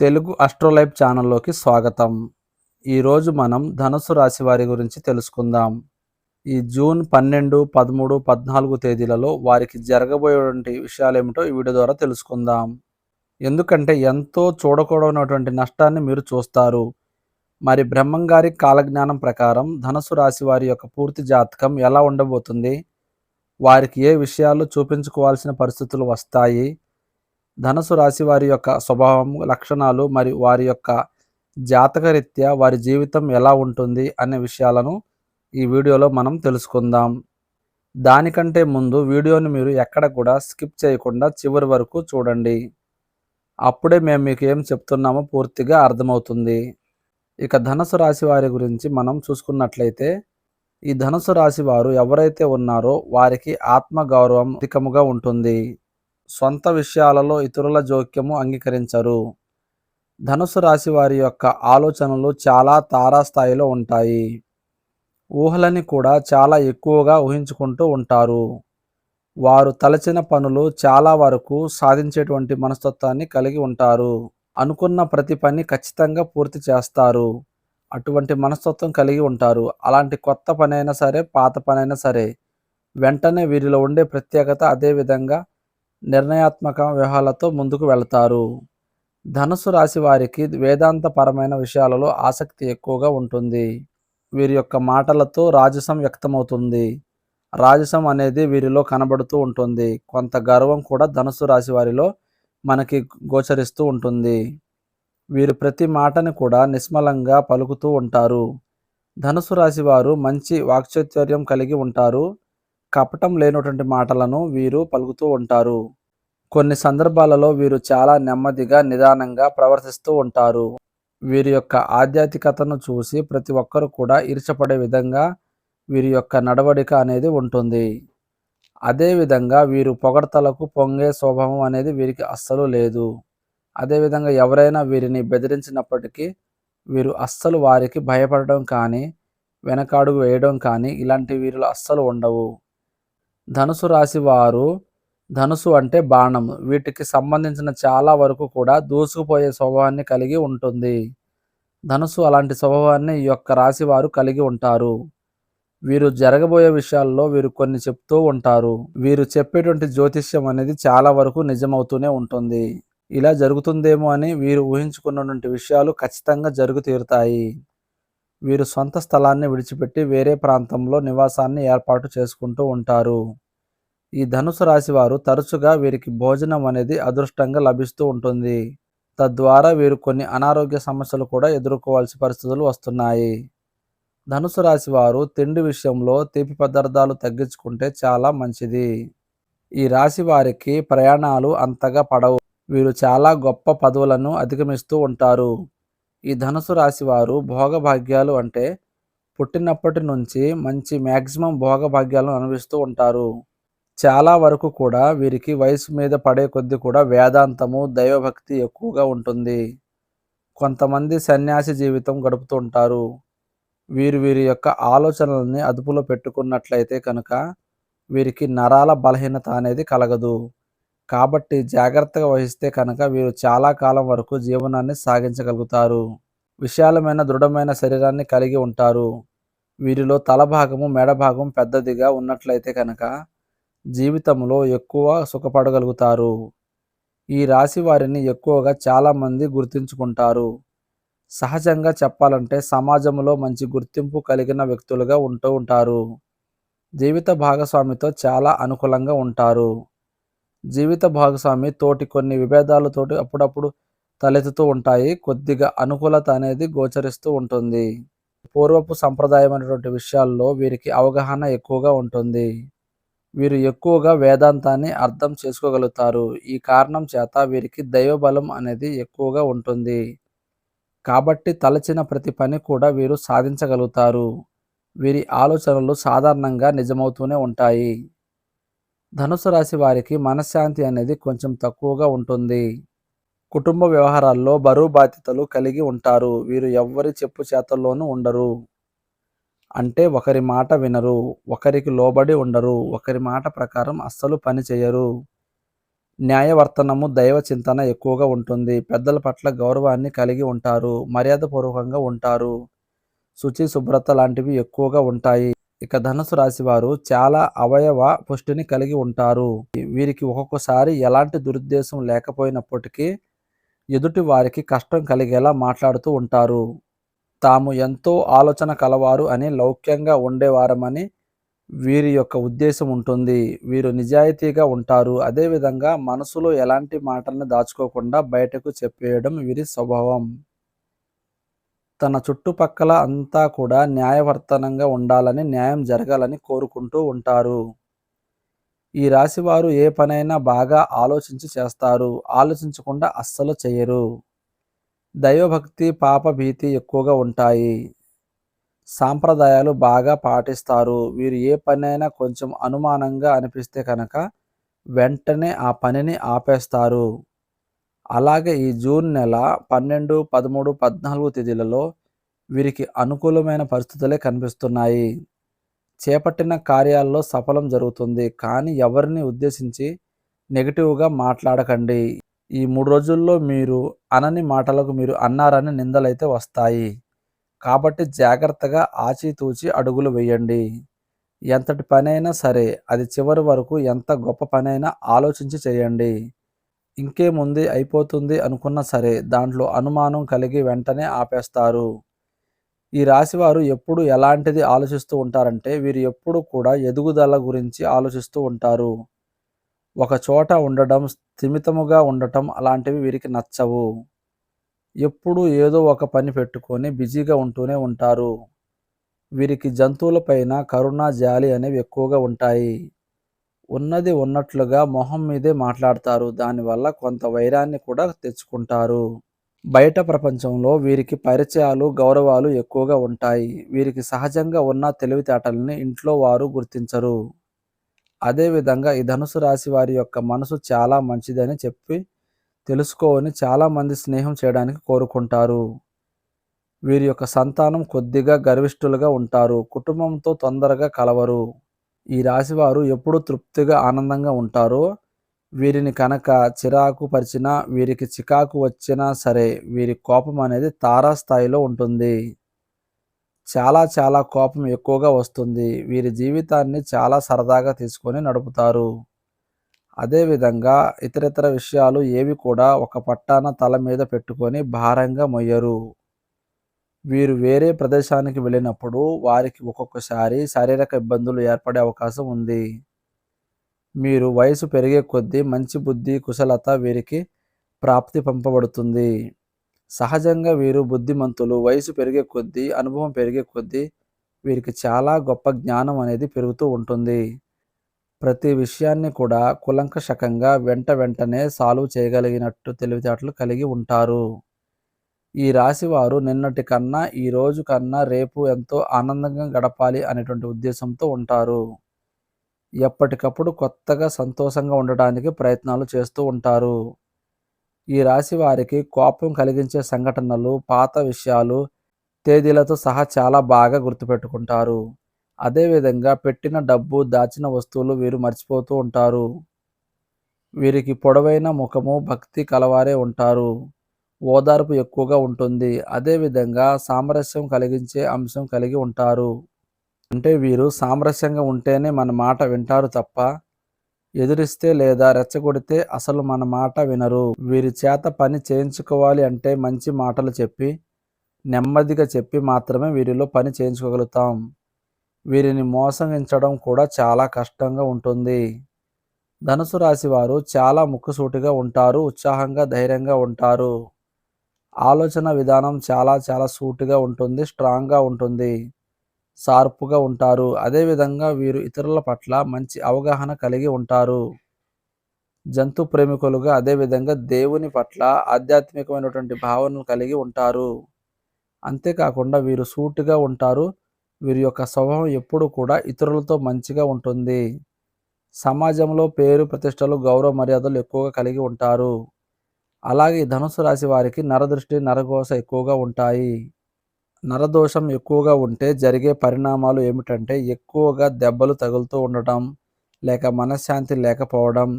తెలుగు అస్ట్రోలైఫ్ ఛానల్లోకి స్వాగతం. ఈరోజు మనం ధనుసు రాశి వారి గురించి తెలుసుకుందాం. ఈ జూన్ పన్నెండు పదమూడు పద్నాలుగు తేదీలలో వారికి జరగబోయేటువంటి విషయాలు ఏమిటో ఈ వీడియో ద్వారా తెలుసుకుందాం. ఎందుకంటే ఎంతో చూడకూడనటువంటి నష్టాన్ని మీరు చూస్తారు. మరి బ్రహ్మంగారి కాలజ్ఞానం ప్రకారం ధనుసు రాశి వారి యొక్క పూర్తి జాతకం ఎలా ఉండబోతుంది? వారికి ఏ విషయాలు చూపించుకోవాల్సిన పరిస్థితులు వస్తాయి? ధనుసు రాశి వారి యొక్క స్వభావం లక్షణాలు మరియు వారి యొక్క జాతకరీత్యా వారి జీవితం ఎలా ఉంటుంది అనే విషయాలను ఈ వీడియోలో మనం తెలుసుకుందాం. దానికంటే ముందు వీడియోని మీరు ఎక్కడ కూడా స్కిప్ చేయకుండా చివరి వరకు చూడండి. అప్పుడే మేము మీకు ఏం చెప్తున్నామో పూర్తిగా అర్థమవుతుంది. ఇక ధనుసు రాశి వారి గురించి మనం చూసుకున్నట్లయితే ఈ ధనుసు రాశి వారు ఎవరైతే ఉన్నారో వారికి ఆత్మగౌరవం అధికముగా ఉంటుంది. సొంత విషయాలలో ఇతరుల జోక్యము అంగీకరించరు. ధనుసు రాశి వారి యొక్క ఆలోచనలు చాలా తారాస్థాయిలో ఉంటాయి. ఊహలని కూడా చాలా ఎక్కువగా ఊహించుకుంటూ ఉంటారు. వారు తలచిన పనులు చాలా వరకు సాధించేటువంటి మనస్తత్వాన్ని కలిగి ఉంటారు. అనుకున్న ప్రతి పని ఖచ్చితంగా పూర్తి చేస్తారు. అటువంటి మనస్తత్వం కలిగి ఉంటారు. అలాంటి కొత్త పని అయినా సరే పాత పని అయినా సరే వెంటనే వీరిలో ఉండే ప్రత్యేకత అదేవిధంగా నిర్ణయాత్మక వ్యూహాలతో ముందుకు వెళతారు. ధనుసు రాశి వారికి వేదాంతపరమైన విషయాలలో ఆసక్తి ఎక్కువగా ఉంటుంది. వీరి యొక్క మాటలతో రాజసం వ్యక్తమవుతుంది. రాజసం అనేది వీరిలో కనబడుతూ ఉంటుంది. కొంత గర్వం కూడా ధనుసు రాశి వారిలో మనకి గోచరిస్తూ ఉంటుంది. వీరు ప్రతి మాటని కూడా నిస్మలంగా పలుకుతూ ఉంటారు. ధనుసు రాశి వారు మంచి వాక్చాతుర్యం కలిగి ఉంటారు. కపటం లేనటువంటి మాటలను వీరు పలుకుతూ ఉంటారు. కొన్ని సందర్భాలలో వీరు చాలా నెమ్మదిగా నిదానంగా ప్రవర్తిస్తూ ఉంటారు. వీరి యొక్క ఆధ్యాత్మికతను చూసి ప్రతి ఒక్కరు కూడా ఇరుచపడే విధంగా వీరి యొక్క నడవడిక అనేది ఉంటుంది. అదేవిధంగా వీరు పొగడతలకు పొంగే స్వభావం అనేది వీరికి అస్సలు లేదు. అదేవిధంగా ఎవరైనా వీరిని బెదిరించినప్పటికీ వీరు అస్సలు వారికి భయపడడం కానీ వెనకాడుగు వేయడం కానీ ఇలాంటి వీరిలో అస్సలు ఉండవు. ధనుసు రాశి వారు ధనుసు అంటే బాణం. వీటికి సంబంధించిన చాలా వరకు కూడా దూసుకుపోయే స్వభావాన్ని కలిగి ఉంటుంది. ధనుసు అలాంటి స్వభావాన్ని ఈ యొక్క రాశి వారు కలిగి ఉంటారు. వీరు జరగబోయే విషయాల్లో వీరు కొన్ని చెప్తూ ఉంటారు. వీరు చెప్పేటువంటి జ్యోతిష్యం అనేది చాలా వరకు నిజమవుతూనే ఉంటుంది. ఇలా జరుగుతుందేమో అని వీరు ఊహించుకున్నటువంటి విషయాలు ఖచ్చితంగా జరుగు తీరుతాయి. వీరు సొంత స్థలాన్ని విడిచిపెట్టి వేరే ప్రాంతంలో నివాసాన్ని ఏర్పాటు చేసుకుంటూ ఉంటారు. ఈ ధనుసు రాశి వారు తరచుగా వీరికి భోజనం అనేది అదృష్టంగా లభిస్తూ ఉంటుంది. తద్వారా వీరు కొన్ని అనారోగ్య సమస్యలు కూడా ఎదుర్కోవాల్సిన పరిస్థితులు వస్తున్నాయి. ధనుసు రాశి వారు తిండి విషయంలో తీపి పదార్థాలు తగ్గించుకుంటే చాలా మంచిది. ఈ రాశి వారికి ప్రయాణాలు అంతగా పడవు. వీరు చాలా గొప్ప పదవులను అధిగమిస్తూ ఉంటారు. ఈ ధనుసు రాశి వారు భోగభాగ్యాలు అంటే పుట్టినప్పటి నుంచి మంచి మ్యాక్సిమం భోగభాగ్యాలను అనుభవిస్తూ ఉంటారు. చాలా వరకు కూడా వీరికి వయసు మీద పడే కొద్దీ కూడా వేదాంతము దైవభక్తి ఎక్కువగా ఉంటుంది. కొంతమంది సన్యాసి జీవితం గడుపుతూ ఉంటారు. వీరు వీరి యొక్క ఆలోచనలని అదుపులో పెట్టుకున్నట్లయితే కనుక వీరికి నరాల బలహీనత అనేది కలగదు. కాబట్టి జాగ్రత్తగా వహిస్తే కనుక వీరు చాలా కాలం వరకు జీవనాన్ని సాగించగలుగుతారు. విశాలమైన దృఢమైన శరీరాన్ని కలిగి ఉంటారు. వీరిలో తల భాగము మెడ భాగం పెద్దదిగా ఉన్నట్లయితే కనుక జీవితంలో ఎక్కువ సుఖపడగలుగుతారు. ఈ రాశి వారిని ఎక్కువగా చాలామంది గుర్తించుకుంటారు. సహజంగా చెప్పాలంటే సమాజంలో మంచి గుర్తింపు కలిగిన వ్యక్తులుగా ఉంటూ ఉంటారు. జీవిత భాగస్వామితో చాలా అనుకూలంగా ఉంటారు. జీవిత భాగస్వామి తోటి కొన్ని విభేదాలతోటి అప్పుడప్పుడు తలెత్తుతూ ఉంటాయి. కొద్దిగా అనుకూలత అనేది గోచరిస్తూ ఉంటుంది. పూర్వపు సంప్రదాయమైనటువంటి విషయాల్లో వీరికి అవగాహన ఎక్కువగా ఉంటుంది. వీరు ఎక్కువగా వేదాంతాన్ని అర్థం చేసుకోగలుగుతారు. ఈ కారణం చేత వీరికి దైవబలం అనేది ఎక్కువగా ఉంటుంది. కాబట్టి తలచిన ప్రతి పని కూడా వీరు సాధించగలుగుతారు. వీరి ఆలోచనలు సాధారణంగా నిజమవుతూనే ఉంటాయి. ధనుసు రాశి వారికి మనశ్శాంతి అనేది కొంచెం తక్కువగా ఉంటుంది. కుటుంబ వ్యవహారాల్లో బరువు బాధ్యతలు కలిగి ఉంటారు. వీరు ఎవ్వరి చెప్పు చేతల్లోనూ ఉండరు. అంటే ఒకరి మాట వినరు. ఒకరికి లోబడి ఉండరు. ఒకరి మాట ప్రకారం అస్సలు పని చేయరు. న్యాయవర్తనము దైవ చింతన ఎక్కువగా ఉంటుంది. పెద్దల పట్ల గౌరవాన్ని కలిగి ఉంటారు. మర్యాదపూర్వకంగా ఉంటారు. శుచి శుభ్రత లాంటివి ఎక్కువగా ఉంటాయి. ఇక ధనుసు రాశి వారు చాలా అవయవ పుష్టిని కలిగి ఉంటారు. వీరికి ఒక్కొక్కసారి ఎలాంటి దురుద్దేశం లేకపోయినప్పటికీ ఎదుటి వారికి కష్టం కలిగేలా మాట్లాడుతూ ఉంటారు. తాము ఎంతో ఆలోచన కలవారు అని లౌక్యంగా ఉండేవారమని వీరి యొక్క ఉద్దేశం ఉంటుంది. వీరు నిజాయితీగా ఉంటారు. అదేవిధంగా మనసులో ఎలాంటి మాటలను దాచుకోకుండా బయటకు చెప్పేయడం వీరి స్వభావం. తన చుట్టుపక్కల అంతా కూడా న్యాయవర్తనంగా ఉండాలని న్యాయం జరగాలని కోరుకుంటూ ఉంటారు. ఈ రాశివారు ఏ పనైనా బాగా ఆలోచించి చేస్తారు. ఆలోచించకుండా అస్సలు చేయరు. దైవభక్తి పాపభీతి ఎక్కువగా ఉంటాయి. సాంప్రదాయాలు బాగా పాటిస్తారు. వీరు ఏ పనైనా కొంచెం అనుమానంగా అనిపిస్తే కనుక వెంటనే ఆ పనిని ఆపేస్తారు. అలాగే ఈ జూన్ నెల పన్నెండు పదమూడు పద్నాలుగు తేదీలలో వీరికి అనుకూలమైన పరిస్థితులే కనిపిస్తున్నాయి. చేపట్టిన కార్యాల్లో సఫలం జరుగుతుంది కానీ ఎవరిని ఉద్దేశించి నెగిటివ్గా మాట్లాడకండి. ఈ మూడు రోజుల్లో మీరు అనని మాటలకు మీరు అన్నారని నిందలైతే వస్తాయి. కాబట్టి జాగ్రత్తగా ఆచితూచి అడుగులు వేయండి. ఎంతటి పనైనా సరే అది చివరి వరకు ఎంత గొప్ప పనైనా ఆలోచించి చేయండి. ఇంకేముంది అయిపోతుంది అనుకున్నా సరే దాంట్లో అనుమానం కలిగి వెంటనే ఆపేస్తారు. ఈ రాశివారు ఎప్పుడు ఎలాంటిది ఆలోచిస్తూ ఉంటారంటే వీరు ఎప్పుడు కూడా ఎదుగుదల గురించి ఆలోచిస్తూ ఉంటారు. ఒక చోట ఉండడం స్థిమితముగా ఉండటం అలాంటివి వీరికి నచ్చవు. ఎప్పుడు ఏదో ఒక పని పెట్టుకొని బిజీగా ఉంటూనే ఉంటారు. వీరికి జంతువులపైన కరుణ జాలి అనేవి ఎక్కువగా ఉంటాయి. ఉన్నది ఉన్నట్లుగా మొహం మీదే మాట్లాడతారు. దానివల్ల కొంత వైరాన్ని కూడా తెచ్చుకుంటారు. బయట ప్రపంచంలో వీరికి పరిచయాలు గౌరవాలు ఎక్కువగా ఉంటాయి. వీరికి సహజంగా ఉన్న తెలివితేటలని ఇంట్లో వారు గుర్తించరు. అదేవిధంగా ఈ ధనుసు రాశి వారి యొక్క మనసు చాలా మంచిదని చెప్పి తెలుసుకోవని చాలామంది స్నేహం చేయడానికి కోరుకుంటారు. వీరి యొక్క సంతానం కొద్దిగా గర్విష్ఠులుగా ఉంటారు. కుటుంబంతో తొందరగా కలవరు. ఈ రాశివారు ఎప్పుడు తృప్తిగా ఆనందంగా ఉంటారో వీరిని కనుక చిరాకు పరిచినా వీరికి చికాకు వచ్చినా సరే వీరి కోపం అనేది తారాస్థాయిలో ఉంటుంది. చాలా చాలా కోపం ఎక్కువగా వస్తుంది. వీరి జీవితాన్ని చాలా సరదాగా తీసుకొని నడుపుతారు. అదేవిధంగా ఇతరితర విషయాలు ఏవి కూడా ఒక పట్టాన తల మీద పెట్టుకొని భారంగా మొయ్యరు. వీరు వేరే ప్రదేశానికి వెళ్ళినప్పుడు వారికి ఒక్కొక్కసారి శారీరక ఇబ్బందులు ఏర్పడే అవకాశం ఉంది. మీరు వయసు పెరిగే కొద్దీ మంచి బుద్ధి కుశలత వీరికి ప్రాప్తి పంపబడుతుంది. సహజంగా వీరు బుద్ధిమంతులు వయసు పెరిగే కొద్దీ అనుభవం పెరిగే కొద్దీ వీరికి చాలా గొప్ప జ్ఞానం అనేది పెరుగుతూ ఉంటుంది. ప్రతి విషయాన్ని కూడా కులంకషకంగా వెంట వెంటనే సాల్వ్ చేయగలిగినట్టు తెలివితేటలు కలిగి ఉంటారు. ఈ రాశి వారు నిన్నటి కన్నా ఈ రోజు కన్నా రేపు ఎంతో ఆనందంగా గడపాలి అనేటువంటి ఉద్దేశంతో ఉంటారు. ఎప్పటికప్పుడు కొత్తగా సంతోషంగా ఉండడానికి ప్రయత్నాలు చేస్తూ ఉంటారు. ఈ రాశి వారికి కోపం కలిగించే సంఘటనలు పాత విషయాలు తేదీలతో సహా చాలా బాగా గుర్తుపెట్టుకుంటారు. అదేవిధంగా పెట్టిన డబ్బు దాచిన వస్తువులు వీరు మర్చిపోతూ ఉంటారు. వీరికి పొడవైన ముఖము భక్తి కలవారే ఉంటారు. ఓదార్పు ఎక్కువగా ఉంటుంది. అదేవిధంగా సామరస్యం కలిగించే అంశం కలిగి ఉంటారు. అంటే వీరు సామరస్యంగా ఉంటేనే మన మాట వింటారు తప్ప ఎదురిస్తే లేదా రెచ్చగొడితే అసలు మన మాట వినరు. వీరి చేత పని చేయించుకోవాలి అంటే మంచి మాటలు చెప్పి నెమ్మదిగా చెప్పి మాత్రమే వీరిలో పని చేయించుకోగలుగుతాం. వీరిని మోసగించడం కూడా చాలా కష్టంగా ఉంటుంది. ధనుసు రాశి వారు చాలా ముక్కుసూటిగా ఉంటారు ఉత్సాహంగా ధైర్యంగా ఉంటారు. ఆలోచన విధానం చాలా చాలా సూటుగా ఉంటుంది స్ట్రాంగ్గా ఉంటుంది షార్ప్గా ఉంటారు. అదేవిధంగా వీరు ఇతరుల పట్ల మంచి అవగాహన కలిగి ఉంటారు. జంతు ప్రేమికులుగా అదేవిధంగా దేవుని పట్ల ఆధ్యాత్మికమైనటువంటి భావనలు కలిగి ఉంటారు. అంతేకాకుండా వీరు సూటుగా ఉంటారు. వీరి యొక్క స్వభావం ఎప్పుడు కూడా ఇతరులతో మంచిగా ఉంటుంది. సమాజంలో పేరు ప్రతిష్టలు గౌరవ మర్యాదలు ఎక్కువగా కలిగి ఉంటారు. అలాగే ధనుసు రాశి వారికి నరదృష్టి నరఘోష ఎక్కువగా ఉంటాయి. నరదోషం ఎక్కువగా ఉంటే జరిగే పరిణామాలు ఏమిటంటే ఎక్కువగా దెబ్బలు తగులుతూ ఉండటం లేక మనశ్శాంతి లేకపోవడం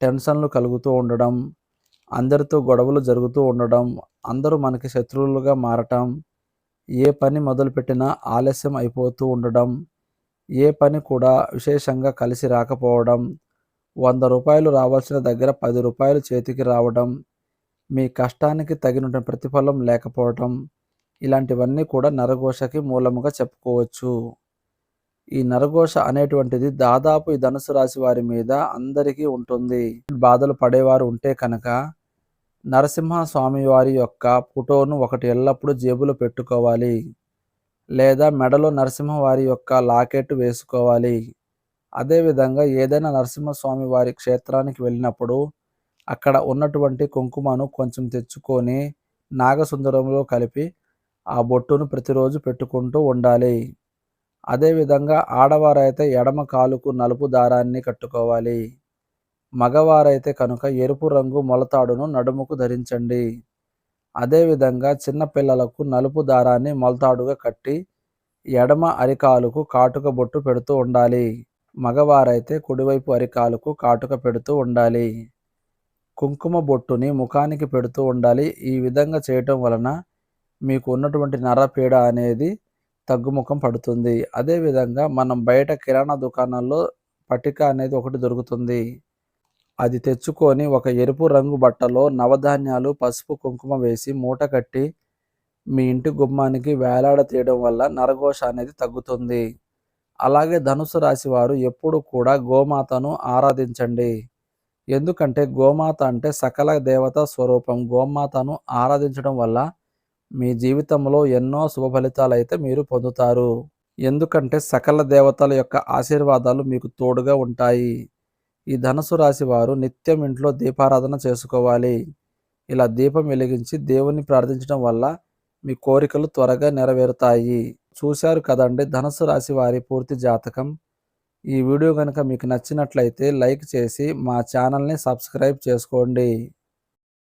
టెన్షన్లు కలుగుతూ ఉండడం అందరితో గొడవలు జరుగుతూ ఉండడం అందరూ మనకి శత్రువులుగా మారటం ఏ పని మొదలుపెట్టినా ఆలస్యం అయిపోతూ ఉండడం ఏ పని కూడా విశేషంగా కలిసి రాకపోవడం వంద రూపాయలు రావాల్సిన దగ్గర పది రూపాయలు చేతికి రావడం మీ కష్టానికి తగిన ప్రతిఫలం లేకపోవటం ఇలాంటివన్నీ కూడా నరఘోషకి మూలముగా చెప్పుకోవచ్చు. ఈ నరఘోష అనేటువంటిది దాదాపు ఈ ధనుసు రాశి వారి మీద అందరికీ ఉంటుంది. బాధలు పడేవారు ఉంటే కనుక నరసింహ స్వామి వారి యొక్క ఫోటోను ఒకటి ఎల్లప్పుడూ జేబులో పెట్టుకోవాలి. లేదా మెడలో నరసింహవారి యొక్క లాకెట్ వేసుకోవాలి. అదేవిధంగా ఏదైనా నరసింహస్వామి వారి క్షేత్రానికి వెళ్ళినప్పుడు అక్కడ ఉన్నటువంటి కుంకుమను కొంచెం తెచ్చుకొని నాగసుందరంలో కలిపి ఆ బొట్టును ప్రతిరోజు పెట్టుకుంటూ ఉండాలి. అదేవిధంగా ఆడవారైతే ఎడమ కాలుకు నలుపు దారాన్ని కట్టుకోవాలి. మగవారైతే కనుక ఎరుపు రంగు మొలతాడును నడుముకు ధరించండి. అదేవిధంగా చిన్నపిల్లలకు నలుపు దారాన్ని మొలతాడుగా కట్టి ఎడమ అరికాలుకు కాటుక బొట్టు పెడుతూ ఉండాలి. మగవారైతే కుడివైపు అరికాలుకు కాటుక పెడుతూ ఉండాలి. కుంకుమ బొట్టుని ముఖానికి పెడుతూ ఉండాలి. ఈ విధంగా చేయటం వలన మీకు ఉన్నటువంటి నరపీడ అనేది తగ్గుముఖం పడుతుంది. అదేవిధంగా మనం బయట కిరాణా దుకాణాల్లో పటిక అనేది ఒకటి దొరుకుతుంది. అది తెచ్చుకొని ఒక ఎరుపు రంగు బట్టలో నవధాన్యాలు పసుపు కుంకుమ వేసి మూట కట్టి మీ ఇంటి గుమ్మానికి వేలాడ తీయడం వల్ల నరఘోష అనేది తగ్గుతుంది. అలాగే ధనుసు రాశి వారు ఎప్పుడు కూడా గోమాతను ఆరాధించండి. ఎందుకంటే గోమాత అంటే సకల దేవత స్వరూపం. గోమాతను ఆరాధించడం వల్ల మీ జీవితంలో ఎన్నో శుభ ఫలితాలు అయితే మీరు పొందుతారు. ఎందుకంటే సకల దేవతల యొక్క ఆశీర్వాదాలు మీకు తోడుగా ఉంటాయి. ఈ ధనుసు రాశి వారు నిత్యం ఇంట్లో దీపారాధన చేసుకోవాలి. ఇలా దీపం వెలిగించి దేవుణ్ణి ప్రార్థించడం వల్ల మీ కోరికలు త్వరగా నెరవేరుతాయి. చూశారు కదండి ధనుసు రాశి వారి పూర్తి జాతకం. ఈ వీడియో కనుక మీకు నచ్చినట్లయితే లైక్ చేసి మా ఛానల్ని సబ్స్క్రైబ్ చేసుకోండి.